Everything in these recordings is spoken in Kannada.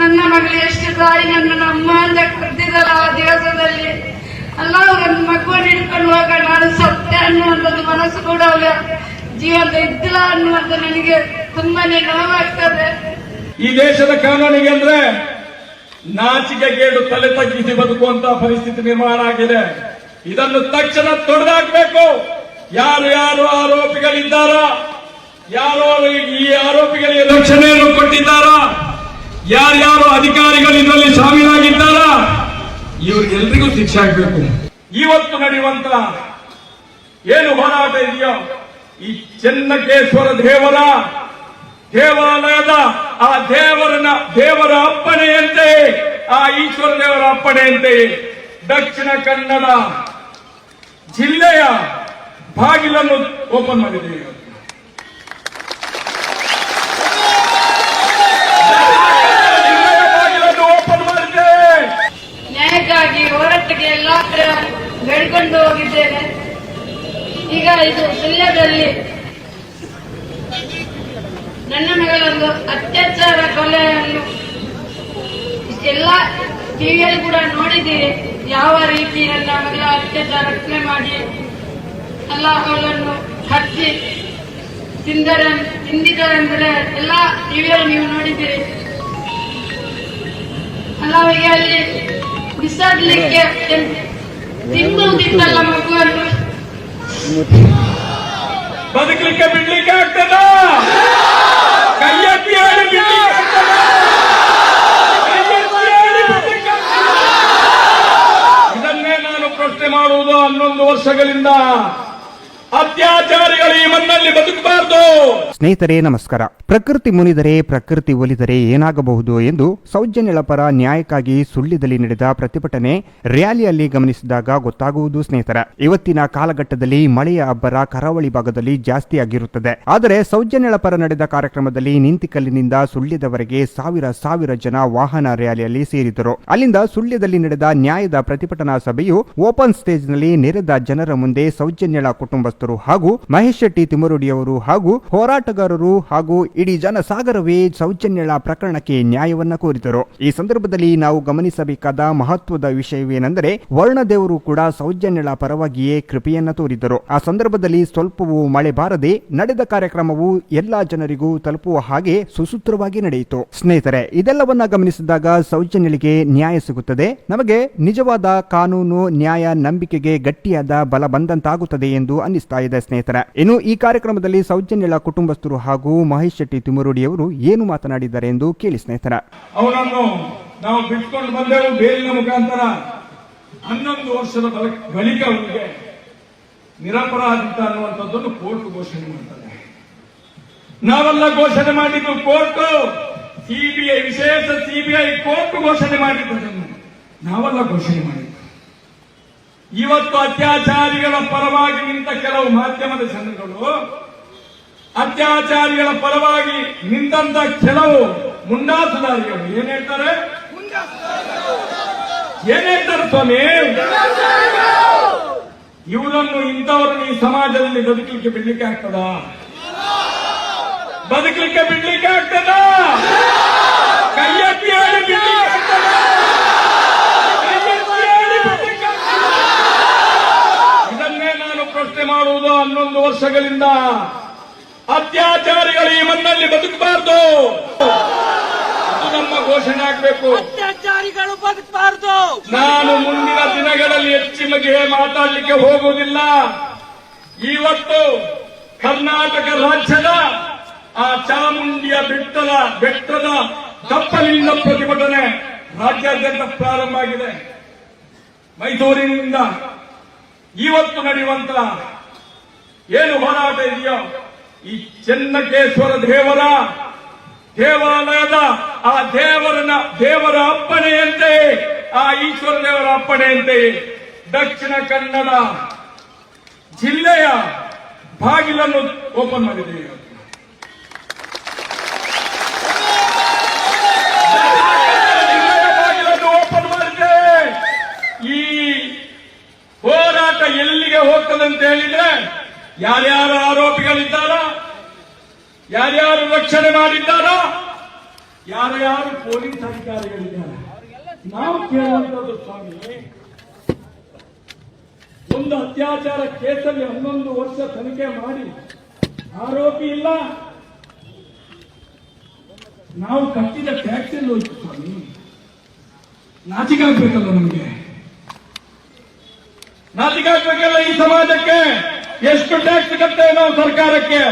ನನ್ನ ಮಗಳು, ಎಷ್ಟು ಸಾರಿ ನನ್ನ ಅಮ್ಮ ಅಂತ ಕರೆದಿದ್ದಲ್ಲ ಆ ದಿವಸದಲ್ಲಿ ಅಲ್ಲ ನನ್ನ ಮಗುವನ್ನು ಹಿಡ್ಕೊಂಡು ಹೋಗ ನಾನು ಸತ್ಯ ಅನ್ನುವಂಥದ್ದು ಮನಸ್ಸು ಕೂಡ ಅವಳ ಜೀವಂತ ಇದ್ದಿಲ್ಲ ಅನ್ನುವಂಥ ನನಗೆ ತುಂಬಾನೇ ನೋವಾಗ್ತದೆ ಈ ದೇಶದ ಕಾನೂನಿಗೆ ಅಂದ್ರೆ ನಾಚಿಕೆಗೇಡು ತಲೆ ತಗ್ಗಿಸಿ ಬದುಕುವಂತ ಪರಿಸ್ಥಿತಿ ನಿರ್ಮಾಣ ಆಗಿದೆ. ಇದನ್ನು ತಕ್ಷಣ ತೊಡೆದಾಕಬೇಕು. ಯಾರು ಯಾರು ಆರೋಪಿಗಳಿದ್ದಾರಾ, ಯಾರು ಈ ಆರೋಪಿಗಳಿಗೆ ರಕ್ಷಣೆಯನ್ನು ಕೊಟ್ಟಿದ್ದಾರ ಯಾರ್ಯಾರು ಅಧಿಕಾರಿಗಳು ಇದರಲ್ಲಿ ಶಾಮೀಲಾಗಿದ್ದಾರ? ಇವ್ರಿಗೆಲ್ರಿಗೂ ಶಿಕ್ಷೆ ಆಗ್ಬೇಕು. ಇವತ್ತು ನಡೆಯುವಂತ ಏನು ಹೋರಾಟ ಇದೆಯೋ, ಈ ಚೆನ್ನಕೇಶ್ವರ ದೇವರ ದೇವಾಲಯದ ಆ ದೇವರನ, ದೇವರ ಅಪ್ಪಣೆಯಂತೆ, ಆ ಈಶ್ವರ ದೇವರ ಅಪ್ಪಣೆಯಂತೆ ದಕ್ಷಿಣ ಕನ್ನಡ ಜಿಲ್ಲೆಯ ಬಾಗಿಲನ್ನು ಓಪನ್ ಮಾಡಿದೆ ಇವತ್ತು. ಜಿಲ್ಲೆಯ ಬಾಗಿಲನ್ನು ಓಪನ್ ಮಾಡಿದೆ ನ್ಯಾಯಕ್ಕಾಗಿ ಹೋರಾಟಕ್ಕೆ ಎಲ್ಲಾ ಕಡೆ ಬೇಡ್ಕೊಂಡು ಹೋಗಿದ್ದೇನೆ ಇದು ಸುಳ್ಯದಲ್ಲಿ ನನ್ನ ಮಗಳೊಂದು ಅತ್ಯಾಚಾರ ಕೊಲೆಯನ್ನು ಎಲ್ಲ ಟಿವಿಯಲ್ಲಿ ಕೂಡ ನೋಡಿದ್ದೀರಿ. ಯಾವ ರೀತಿ ನನ್ನ ಮಗಳ ಅತ್ಯಾಚಾರ ರಕ್ಷಣೆ ಮಾಡಿ ಎಲ್ಲ ಅವಳನ್ನು ಹಚ್ಚಿ ತಿಂದರ, ತಿಂದಿದ್ದಾರೆಂದರೆ ಎಲ್ಲ ಟಿವಿಯಲ್ಲಿ ನೀವು ನೋಡಿದ್ದೀರಿ. ಅಲ್ಲ ಅಲ್ಲಿ ಬಿಸಾಡ್ಲಿಕ್ಕೆ ತಿನ್ನುವುದಿತ್ತಲ್ಲ ಮಗುವನ್ನು. ಬದುಕಲಿಕ್ಕೆ ಬಿಡ್ಲಿಕ್ಕೆ ಆಗ್ತದ? ಕೈಯತ್ತಿ? ಇದನ್ನೇ ನಾನು ಪ್ರಶ್ನೆ ಮಾಡುವುದು ಹನ್ನೊಂದು ವರ್ಷಗಳಿಂದ. ಬದುಕಬಾರದು. ಸ್ನೇಹಿತರೆ, ನಮಸ್ಕಾರ. ಪ್ರಕೃತಿ ಮುನಿದರೆ, ಪ್ರಕೃತಿ ಒಲಿದರೆ ಏನಾಗಬಹುದು ಎಂದು ಸೌಜನ್ಯಳ ಪರ ನ್ಯಾಯಕ್ಕಾಗಿ ಸುಳ್ಯದಲ್ಲಿ ನಡೆದ ಪ್ರತಿಭಟನೆ ರ್ಯಾಲಿಯಲ್ಲಿ ಗಮನಿಸಿದಾಗ ಗೊತ್ತಾಗುವುದು ಸ್ನೇಹಿತರ. ಇವತ್ತಿನ ಕಾಲಘಟ್ಟದಲ್ಲಿ ಮಳೆಯ ಅಬ್ಬರ ಕರಾವಳಿ ಭಾಗದಲ್ಲಿ ಜಾಸ್ತಿ ಆಗಿರುತ್ತದೆ ಆದರೆ ಸೌಜನ್ಯಳ ಪರ ನಡೆದ ಕಾರ್ಯಕ್ರಮದಲ್ಲಿ ನಿಂತಿಕಲ್ಲಿನಿಂದ ಸುಳ್ಯದವರೆಗೆ ಸಾವಿರ ಸಾವಿರ ಜನ ವಾಹನ ರ್ಯಾಲಿಯಲ್ಲಿ ಸೇರಿದರು ಅಲ್ಲಿಂದ ಸುಳ್ಯದಲ್ಲಿ ನಡೆದ ನ್ಯಾಯದ ಪ್ರತಿಭಟನಾ ಸಭೆಯು ಓಪನ್ ಸ್ಟೇಜ್ನಲ್ಲಿ ನೆರೆದ ಜನರ ಮುಂದೆ ಸೌಜನ್ಯಳ ಕುಟುಂಬಸ್ಥರು ಹಾಗೂ ಮಹೇಶ್ ಶೆಟ್ಟಿ ತಿಮರುಡಿಯವರು ಹಾಗೂ ಹೋರಾಟಗಾರರು ಹಾಗೂ ಇಡೀ ಜನಸಾಗರವೇ ಸೌಜನ್ಯಳ ಪ್ರಕರಣಕ್ಕೆ ನ್ಯಾಯವನ್ನ ಕೋರಿದರು. ಈ ಸಂದರ್ಭದಲ್ಲಿ ನಾವು ಗಮನಿಸಬೇಕಾದ ಮಹತ್ವದ ವಿಷಯವೇನೆಂದರೆ ವರ್ಣದೇವರು ಕೂಡ ಸೌಜನ್ಯಳ ಪರವಾಗಿಯೇ ಕೃಪೆಯನ್ನ ತೋರಿದರು. ಆ ಸಂದರ್ಭದಲ್ಲಿ ಸ್ವಲ್ಪವೂ ಮಳೆ ಬಾರದೆ ನಡೆದ ಕಾರ್ಯಕ್ರಮವು ಎಲ್ಲಾ ಜನರಿಗೂ ತಲುಪುವ ಹಾಗೆ ಸುಸೂತ್ರವಾಗಿ ನಡೆಯಿತು. ಸ್ನೇಹಿತರೆ, ಇದೆಲ್ಲವನ್ನ ಗಮನಿಸಿದಾಗ ಸೌಜನ್ಯಳಿಗೆ ನ್ಯಾಯ ಸಿಗುತ್ತದೆ. ನಮಗೆ ನಿಜವಾದ ಕಾನೂನು, ನ್ಯಾಯ, ನಂಬಿಕೆಗೆ ಗಟ್ಟಿಯಾದ ಬಲ ಬಂದಂತಾಗುತ್ತದೆ ಎಂದು ಅನ್ನಿಸ್ತಾ ಇದೆ ಸ್ನೇಹಿತರೆ. ಇನ್ನು ಈ ಕಾರ್ಯಕ್ರಮದಲ್ಲಿ ಸೌಜನ್ಯಳ ಕುಟುಂಬಸ್ಥರು ಹಾಗೂ ಮಹೇಶ್ ಶೆಟ್ಟಿ ತಿಮುರುಡಿಯವರು ಏನು ಮಾತನಾಡಿದ್ದಾರೆ ಎಂದು ಕೇಳಿ ಸ್ನೇಹಿತರ. ಅವರನ್ನು ನಾವು ಬಿಟ್ಕೊಂಡು ಬಂದೆವು ಬೇಲಿನ ಮುಖಾಂತರ. ಹನ್ನೊಂದು ವರ್ಷದ ಬಳಿಕ ಅವನಿಗೆ. ನಿರಪರಾಧಿತ ಅನ್ನುವಂಥದ್ದನ್ನು ಕೋರ್ಟ್ ಘೋಷಣೆ ಮಾಡ್ತಾರೆ ನಾವೆಲ್ಲ ಘೋಷಣೆ ಮಾಡಿದ್ದು ಕೋರ್ಟ್. ಸಿಬಿಐ, ವಿಶೇಷ ಸಿಬಿಐ ಕೋರ್ಟ್ ಘೋಷಣೆ ಮಾಡಿದ್ದನ್ನು ನಾವೆಲ್ಲ ಘೋಷಣೆ ಮಾಡಿದ್ದು. ಇವತ್ತು ಅತ್ಯಾಚಾರಿಗಳ ಪರವಾಗಿ ನಿಂತ ಕೆಲವು ಮಾಧ್ಯಮದ ಜನಗಳು ಅತ್ಯಾಚಾರಿಗಳ ಪರವಾಗಿ ನಿಂತ ಕೆಲವು ಮುಂಡಾಸುದಾರಿಗಳು. ಏನ್ ಹೇಳ್ತಾರೆ? ಏನ್ ಹೇಳ್ತಾರೆ ಸ್ವಾಮಿ? ಇವರನ್ನು ಇಂಥವರನ್ನು ಈ ಸಮಾಜದಲ್ಲಿ ಬದುಕಲಿಕ್ಕೆ ಬಿಡ್ಲಿಕ್ಕೆ ಆಗ್ತದ? ಬದುಕಲಿಕ್ಕೆ ಬಿಡ್ಲಿಕ್ಕೆ ಆಗ್ತದ? ಕೈಯತ್ತಿ ಬಿಡ್ಲಿಕ್ಕೆ ಆಗ್ತದ? ಇದನ್ನೇ ನಾನು ಪ್ರಶ್ನೆ ಮಾಡುವುದು ಹನ್ನೊಂದು ವರ್ಷಗಳಿಂದ. ಅತ್ಯಾಚಾರಿಗಳು ಈ ಮಣ್ಣಲ್ಲಿ ಬದುಕಬಾರದು. ಅದು ನಮ್ಮ ಘೋಷಣೆ ಆಗಬೇಕು. ಅತ್ಯಾಚಾರಿಗಳು ಬದುಕಬಾರದು. ನಾನು ಮುಂದಿನ ದಿನಗಳಲ್ಲಿ ಹೆಚ್ಚಿಮಗೆ ಮಾತಾಡಲಿಕ್ಕೆ ಹೋಗುವುದಿಲ್ಲ. ಇವತ್ತು ಕರ್ನಾಟಕ ರಾಜ್ಯದ ಆ ಚಾಮುಂಡಿಯ ಬೆಟ್ಟದ ಬೆಟ್ಟದ ತಪ್ಪಲಿಂದ ಪ್ರತಿಭಟನೆ ರಾಜ್ಯಾದ್ಯಂತ ಪ್ರಾರಂಭ ಆಗಿದೆ. ಮೈಸೂರಿನಿಂದ ಇವತ್ತು ನಡೆಯುವಂತ ಏನು ಹೋರಾಟ ಇದೆಯೋ ಈ ಚೆನ್ನಕೇಶ್ವರ ದೇವರ ದೇವಾಲಯದ ಆ ದೇವರನ ದೇವರ ಅಪ್ಪಣೆಯಂತೆ, ಆ ಈಶ್ವರ ದೇವರ ಅಪ್ಪಣೆಯಂತೆ ದಕ್ಷಿಣ ಕನ್ನಡ ಜಿಲ್ಲೆಯ ಬಾಗಿಲನ್ನು ಓಪನ್ ಮಾಡಿದೆ. ಈ ಹೋರಾಟ ಎಲ್ಲಿಗೆ ಹೋಗ್ತದೆ ಅಂತ ಹೇಳಿದ್ರೆ, ಯಾರ್ಯಾರು ಆರೋಪಿಗಳಿದ್ದಾರ ಯಾರ್ಯಾರು ರಕ್ಷಣೆ ಮಾಡಿದ್ದಾರೋ ಯಾರ ಯಾರು ಪೊಲೀಸ್ ಅಧಿಕಾರಿಗಳಿದ್ದಾರೆ? ನಾವು ಕೇಳುವಂತದ್ದು ಸ್ವಾಮಿ, ಒಂದು ಅತ್ಯಾಚಾರ ಕೇಸಲ್ಲಿ ಹನ್ನೊಂದು ವರ್ಷ ತನಿಖೆ ಮಾಡಿ ಆರೋಪಿ ಇಲ್ಲ. ನಾವು ಕಟ್ಟಿದ ಟ್ಯಾಕ್ಸ್ ಎಲ್ಲ ಹೋಯ್ತು ಸ್ವಾಮಿ. ನಾಚಿಕೆ ಆಗ್ಬೇಕಲ್ಲ ನಮಗೆ? ನಾಚಿಕೆ ಆಗ್ಬೇಕಲ್ಲ ಈ ಸಮಾಜಕ್ಕೆ? ಎಷ್ಟು ಟ್ಯಾಕ್ಸ್ ಕಟ್ಟೇವೆ ನಾವು ಸರ್ಕಾರಕ್ಕೆ?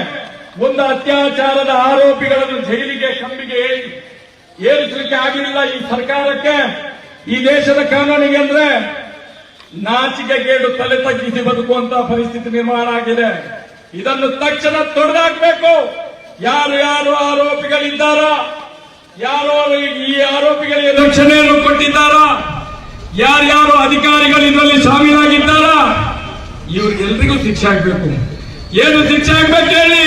ಒಂದು ಅತ್ಯಾಚಾರದ ಆರೋಪಿಗಳನ್ನು ಜೈಲಿಗೆ ಕಂಬಿಗೆ ಏರಿ- ಏರಿಸಲಿಕ್ಕೆ ಆಗಲಿಲ್ಲ ಈ ಸರ್ಕಾರಕ್ಕೆ. ಈ ದೇಶದ ಕಾನೂನಿಗೆ ಅಂದ್ರೆ ನಾಚಿಕೆಗೇಡು ತಲೆ ತಗ್ಗಿಸಿ ಬದುಕುವಂತಹ ಪರಿಸ್ಥಿತಿ ನಿರ್ಮಾಣ ಆಗಿದೆ. ಇದನ್ನು ತಕ್ಷಣ ತೊಡೆದಾಕಬೇಕು. ಯಾರು ಯಾರು ಆರೋಪಿಗಳಿದ್ದಾರೋ ಯಾರು ಈ ಆರೋಪಿಗಳಿಗೆ ರಕ್ಷಣೆಯನ್ನು ಕೊಟ್ಟಿದ್ದಾರೋ, ಯಾರ್ಯಾರು ಅಧಿಕಾರಿಗಳು ಇದರಲ್ಲಿ ಶಾಮೀಲಾಗಿದ್ದಾರಾ ಇವರಿಗೆಲ್ಲರಿಗೂ ಶಿಕ್ಷೆ ಆಗ್ಬೇಕು. ಏನು ಶಿಕ್ಷೆ ಆಗ್ಬೇಕು ಹೇಳಿ?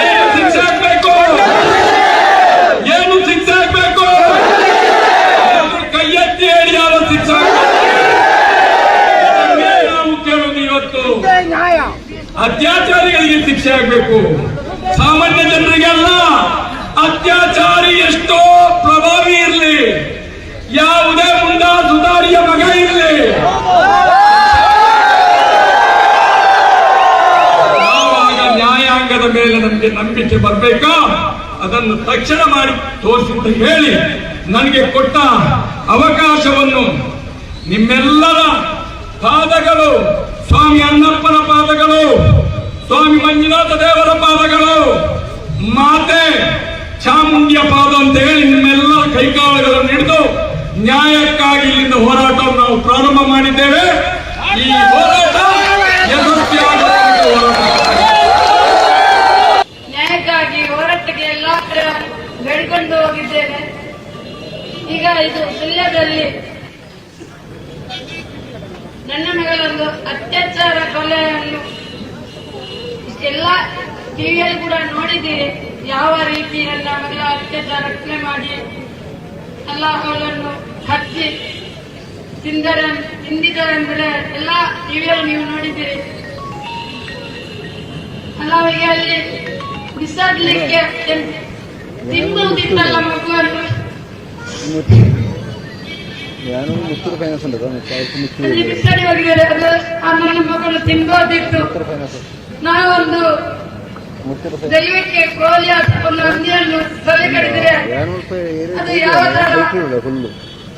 ಏನು ಶಿಕ್ಷೆ ಆಗ್ಬೇಕು ಏನು ಶಿಕ್ಷೆ ಆಗ್ಬೇಕು ಕೈ ಎತ್ತಿ ಹೇಳಿ ಯಾವ ಶಿಕ್ಷೆ ನಾವು ಕೇಳೋದು ಇವತ್ತು. ಅತ್ಯಾಚಾರಿಗಳಿಗೆ ಶಿಕ್ಷೆ ಆಗ್ಬೇಕು. ಸಾಮಾನ್ಯ ಜನರಿಗೆಲ್ಲ ಅತ್ಯಾಚಾರಿ ಎಷ್ಟೋ ಪ್ರಭಾವಿ ಇರಲಿ. ಯಾವುದೇ ಮುಂಡ ಸುಧಾರಿಯ ಮಗ ಇರಲಿ. ಮೇಲೆ ನಮಗೆ ನಂಬಿಕೆ ಬರಬೇಕಾ? ಅದನ್ನು ತಕ್ಷಣ ಮಾಡಿ ತೋರಿಸಿದ್ದು ಹೇಳಿ ನನಗೆ ಕೊಟ್ಟ ಅವಕಾಶವನ್ನು ನಿಮ್ಮೆಲ್ಲರ ಪಾದಗಳು, ಸ್ವಾಮಿ ಅಣ್ಣಪ್ಪನ ಪಾದಗಳು, ಸ್ವಾಮಿ ಮಂಜುನಾಥ ದೇವರ ಪಾದಗಳು, ಮಾತೆ ಚಾಮುಂಡಿಯ ಪಾದ ಅಂತ ಹೇಳಿ ನಿಮ್ಮೆಲ್ಲರ ಕೈಕಾಲುಗಳನ್ನು ಹಿಡಿದು ನ್ಯಾಯಕ್ಕಾಗಿ ಇಲ್ಲಿಂದ ಹೋರಾಟವನ್ನು ನಾವು ಪ್ರಾರಂಭ ಮಾಡಿದ್ದೇವೆ. ಈ ಹೋರಾಟ ಯಶಸ್ವಿಯಾಗುವ ಹೋರಾಟ ನ್ಯಾಯಕ್ಕಾಗಿ ಹೋರಾಟಕ್ಕೆ ಎಲ್ಲಾ ಕಡೆ ಬೇಡಿಕೊಂಡು ಹೋಗಿದ್ದೇನೆ ಈಗ ಇದು ಸುಳ್ಯದಲ್ಲಿ ನನ್ನ ಮಗಳೊಂದು ಅತ್ಯಾಚಾರ ಕೊಲೆಯನ್ನು ಎಲ್ಲ ಟಿವಿಯಲ್ಲಿ ಕೂಡ ನೋಡಿದ್ದೀರಿ. ಯಾವ ರೀತಿ ನನ್ನ ಮಗಳ ಅತ್ಯಾಚಾರ ರಕ್ಷಣೆ ಮಾಡಿ ಎಲ್ಲ ಹತ್ತಿ ಹಚ್ಚಿ ತಿಂದರೆ ತಿಂದಿದ್ದಾರೆಂದ್ರೆ ಎಲ್ಲ ಟಿವಿಯಲ್ಲಿ ನೀವು ನೋಡಿದ್ದೀರಿ. ಅಲ್ಲಾವಿಗೆ ಅಲ್ಲಿ ಬಿಸಾಡ್ಲಿಕ್ಕೆ ತಿನ್ನುವುದಿತ್ತಲ್ಲ ಮಗುವನ್ನು. ನಾನು ಮುತ್ತೂರು ಫೈನಾನ್ಸ್ ಉಂಟು ಮಕ್ಕಳು ತಿನ್ಬೋದಿತ್ತು ನಾನು ಕೋಳಿ ಒಂದು ಅಂಗಿಯನ್ನು ಬಲಿ ಅದು ಯಾವ ಹುಲ್ಲು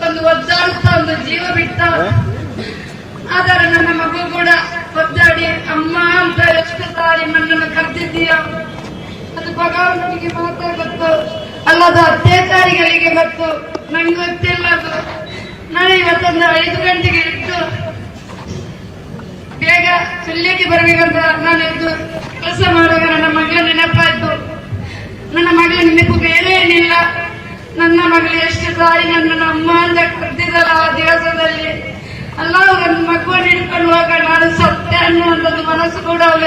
ಒಂದು ಒದ್ದಾಡ್ತಾ ಒಂದು ಜೀವ ಬಿಟ್ಟ ಆದರೆ ನನ್ನ ಮಗು ಕೂಡ ಒದ್ದಾಡಿ ಅಮ್ಮ ಅಂತ ಎಷ್ಟು ಸಾರಿ ನನ್ನನ್ನು ಕರೆದಿದ್ದೀಯ ಅದು ಭಗವಂತನಿಗೆ ಮಾತ್ರ ಗೊತ್ತು ಅಲ್ಲದ ಅತ್ಯಾಚಾರಿಗಳಿಗೆ ಗೊತ್ತು ನಂಗೆ ಗೊತ್ತಿಲ್ಲ ಅದು. ನಾನು ಇವತ್ತೊಂದು ಐದು ಗಂಟೆಗೆ ಇಟ್ಟು ಬೇಗ ಸುಳ್ಯಕ್ಕೆ ಬರಬೇಕಂತ ನಾನು ಎದ್ದು ಕೆಲಸ ಮಾಡುವಾಗ ನನ್ನ ಮಗಳ ನೆನಪಾಯ್ತು ನನ್ನ ಮಗಳ ನೆನಪು ಬೇರೆ ಏನಿಲ್ಲ. ನನ್ನ ಮಗಳು ಎಷ್ಟು ಸಾರಿ ನನ್ನ ಅಮ್ಮ ಅಂತ ಕರೆದಿದ್ದಲ್ಲ ಆ ದಿವಸದಲ್ಲಿ ಅಲ್ಲ ನನ್ನ ಮಗುವನ್ನು ಹೋಗ ನಾನು ಸತ್ಯ ಅನ್ನುವಂಥದ್ದು ಮನಸ್ಸು ಕೂಡ ಅವಳ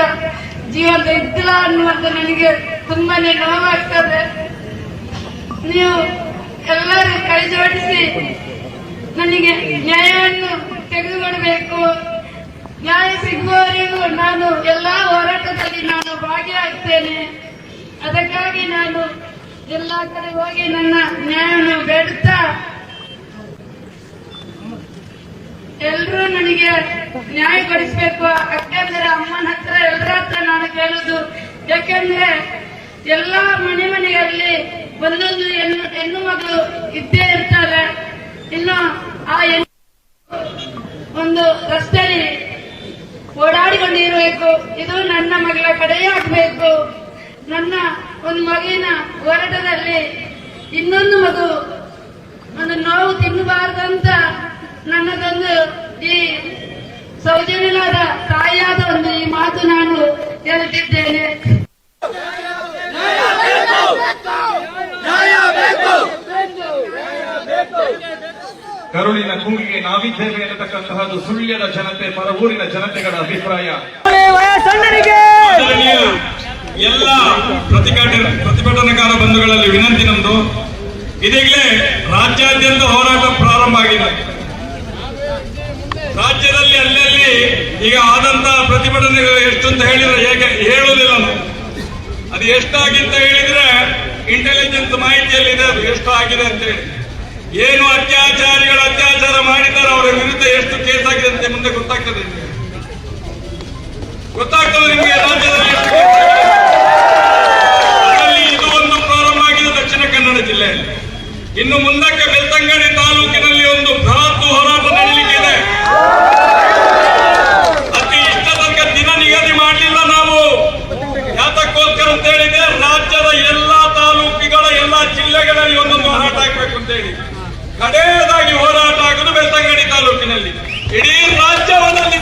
ಜೀವಂತ ಇದ್ದಿಲ್ಲ ಅನ್ನುವಂಥ ನನಗೆ ತುಂಬಾನೇ ನೋವಾಗ್ತದೆ. ನೀವು ಎಲ್ಲರೂ ಕೈ ಜೋಡಿಸಿ ನನಗೆ ನ್ಯಾಯವನ್ನು ತೆಗೆದುಕೊಡಬೇಕು. ನ್ಯಾಯ ಸಿಗುವವರೆಗೂ ನಾನು ಎಲ್ಲಾ ಹೋರಾಟದಲ್ಲಿ ನಾನು ಭಾಗಿಯಾಗ್ತೇನೆ. ಅದಕ್ಕಾಗಿ ನಾನು ಎಲ್ಲಾ ಕಡೆ ಹೋಗಿ ನನ್ನ ನ್ಯಾಯವನ್ನು ಬೇಡುತ್ತಾ ಎಲ್ರೂ ನನಗೆ ನ್ಯಾಯ ಕೊಡಿಸ್ಬೇಕು. ಅಕ್ಕಂದರ ಅಮ್ಮನ ಹತ್ರ ನಾನು ಕೇಳುದು ಯಾಕೆಂದ್ರೆ ಎಲ್ಲಾ ಮನೆ ಮನೆಯಲ್ಲಿ ಒಂದೊಂದು ಹೆಣ್ಣು ಹೆಣ್ಣು ಮಗಳು ಇದ್ದೇ ಇರ್ತಾರೆ. ಇನ್ನು ಆ ಹೆಣ್ಣು ಒಂದು ರಸ್ತೆಯಲ್ಲಿ ಓಡಾಡಿಕೊಂಡಿರಬೇಕು. ಇದು ನನ್ನ ಮಗಳ ಕಡೆಯಾಗಬೇಕು. ನನ್ನ ಒಂದು ಮಗುವಿನ ಹೋರಾಟದಲ್ಲಿ ಇನ್ನೊಂದು ಮಗು ಒಂದು ನೋವು ತಿನ್ನಬಾರದು ಅಂತ ನನ್ನದೊಂದು ಈ ಸೌಜನ್ಯನಾದ ತಾಯಿಯಾದ ಒಂದು ಈ ಮಾತು ನಾನು ಹೇಳುತ್ತಿದ್ದೇನೆ ಕರುಳಿನ ಕೂಗಿಗೆ ನಾವಿದ್ದೇವೆ ಎನ್ನತಕ್ಕಂತಹದ್ದು ಸುಳ್ಯದ ಜನತೆ ಪರವೂರಿನ ಜನತೆಗಳ ಅಭಿಪ್ರಾಯ. ಎಲ್ಲ ಪ್ರತಿಭಟನೆ ಪ್ರತಿಭಟನಾಕಾರ ಬಂಧುಗಳಲ್ಲಿ ವಿನಂತಿ ನಮ್ದು. ಇದೀಗಲೇ ರಾಜ್ಯಾದ್ಯಂತ ಹೋರಾಟ ಪ್ರಾರಂಭ ಆಗಿದೆ. ರಾಜ್ಯದಲ್ಲಿ ಅಲ್ಲಲ್ಲಿ ಈಗ ಆದಂತ ಪ್ರತಿಭಟನೆಗಳು ಎಷ್ಟು ಅಂತ ಹೇಳಿದ್ರೆ ಹೇಗೆ ಹೇಳುವುದಿಲ್ಲ ನಾವು. ಅದು ಎಷ್ಟಾಗಿಂತ ಹೇಳಿದ್ರೆ ಇಂಟೆಲಿಜೆನ್ಸ್ ಇಂಟೆಲಿಜೆನ್ಸ್ ಮಾಹಿತಿಯಲ್ಲಿದೆ ಅದು ಎಷ್ಟು ಆಗಿದೆ ಅಂತೇಳಿ ಏನು ಅತ್ಯಾಚಾರಿಗಳು ಅತ್ಯಾಚಾರ ಮಾಡಿದ್ದಾರೆ, ಅವರ ವಿರುದ್ಧ ಎಷ್ಟು ಕೇಸ್ ಆಗಿದೆ ಅಂತ ಮುಂದೆ ಗೊತ್ತಾಗ್ತದೆ. ಗೊತ್ತಾಗ್ತದೆ ನಿಮಗೆ, ರಾಜ್ಯದಲ್ಲಿ ಇದು ಒಂದು ಪ್ರಾರಂಭ ಆಗಿದೆ ದಕ್ಷಿಣ ಕನ್ನಡ ಜಿಲ್ಲೆಯಲ್ಲಿ. ಇನ್ನು ಮುಂದಕ್ಕೆ ಬೆಳ್ತಂಗಡಿ ತಾಲೂಕಿನಲ್ಲಿ ಒಂದು ಬೃಹತ್ ಹೋರಾಟ ನಡೀಲಿಕ್ಕಿದೆ ಅತಿ ಇಷ್ಟ ತನಕ ದಿನ ನಿಗದಿ ಮಾಡಲಿಲ್ಲ ನಾವು ಯಾತಕ್ಕೋಸ್ಕರ ಅಂತ ಹೇಳಿದ್ರೆ ರಾಜ್ಯದ ಎಲ್ಲಾ ತಾಲೂಕುಗಳ ಎಲ್ಲಾ ಜಿಲ್ಲೆಗಳಲ್ಲಿ ಒಂದೊಂದು ಹೋರಾಟ ಆಗ್ಬೇಕು ಅಂತ ಹೇಳಿ ಕಡೆಯದಾಗಿ ಹೋರಾಟ ಆಗುವುದು ಬೆಳ್ತಂಗಡಿ ತಾಲೂಕಿನಲ್ಲಿ. ಇಡೀ ರಾಜ್ಯವನ್ನಲ್ಲಿ